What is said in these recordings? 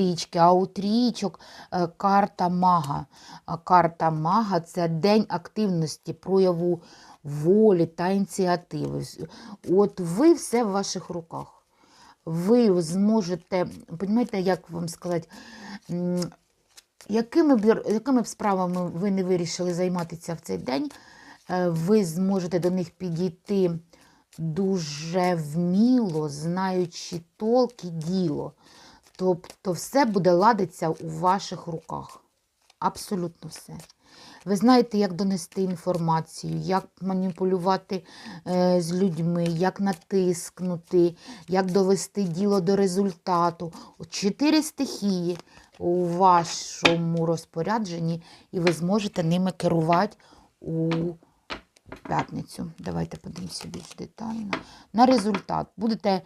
трічки, а у трічок е, карта мага. Карта мага це день активності, прояву волі та ініціативи. От ви все в ваших руках. Ви зможете, розумієте, як вам сказати, якими б, якими б справами ви не вирішили займатися в цей день, е, ви зможете до них підійти дуже вміло, знаючи толк і діло. Тобто все буде ладитися у ваших руках. Абсолютно все. Ви знаєте, як донести інформацію, як маніпулювати е, з людьми, як натискнути, як довести діло до результату. Чотири стихії у вашому розпорядженні, і ви зможете ними керувати у п'ятницю. Давайте подивимося більш детально. На результат. Будете.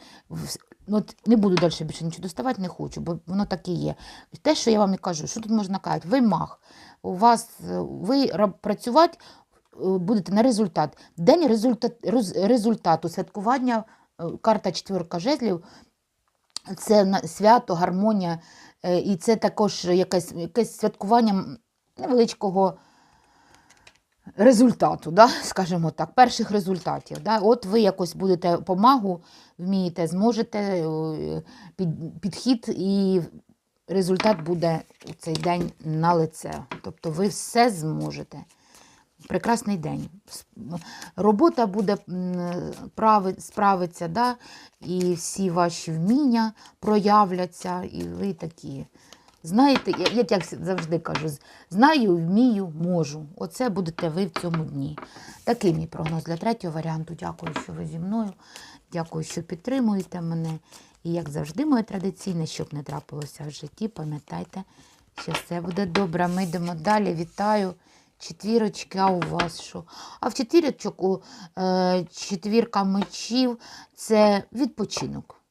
Ну, от не буду далі більше нічого доставати, не хочу, бо воно так і є. Те, що я вам і кажу, що тут можна казати? Ви мах. У вас е, ви працювати е, будете на результат. День результат, результату, святкування, е, карта четверка жезлів. Це свято, гармонія, і це також якесь, якесь святкування невеличкого результату, да? скажімо так, перших результатів. Да? От ви якось будете помагу, вмієте, зможете е, під, підхід і результат буде у цей день на лице. Тобто ви все зможете. Прекрасний день. Робота буде справиться, да? і всі ваші вміння проявляться, і ви такі. Знаєте, я, я як завжди кажу, знаю, вмію, можу. Оце будете ви в цьому дні. Такий мій прогноз для третього варіанту. Дякую, що ви зі мною. Дякую, що підтримуєте мене. І як завжди, моє традиційне, щоб не трапилося в житті, пам'ятайте, що все буде добре. Ми йдемо далі. Вітаю. Четвірочки, а у вас що? А в четвірочок у е, четвірка мечів це відпочинок.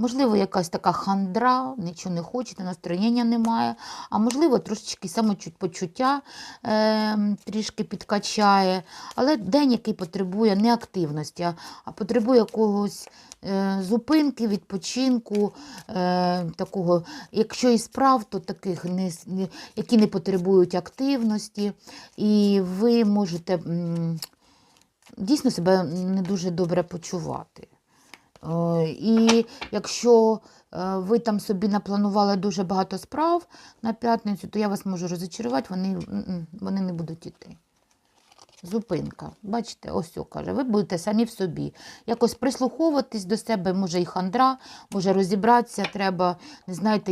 Можливо, якась така хандра, нічого не хочете, настроєння немає. А можливо, трошечки самопочуття е, трішки підкачає. Але день, який потребує не активності, а, потребує якогось е, зупинки, відпочинку, е, такого, якщо і справ, то таких, не, які не потребують активності. І ви можете м, дійсно себе не дуже добре почувати. Е, І якщо е, ви там собі напланували дуже багато справ на п'ятницю, то я вас можу розочарувати, вони, вони не будуть йти. Зупинка. Бачите, ось о, каже, ви будете самі в собі. Якось прислуховуватись до себе, може і хандра, може розібратися, треба, не знаєте,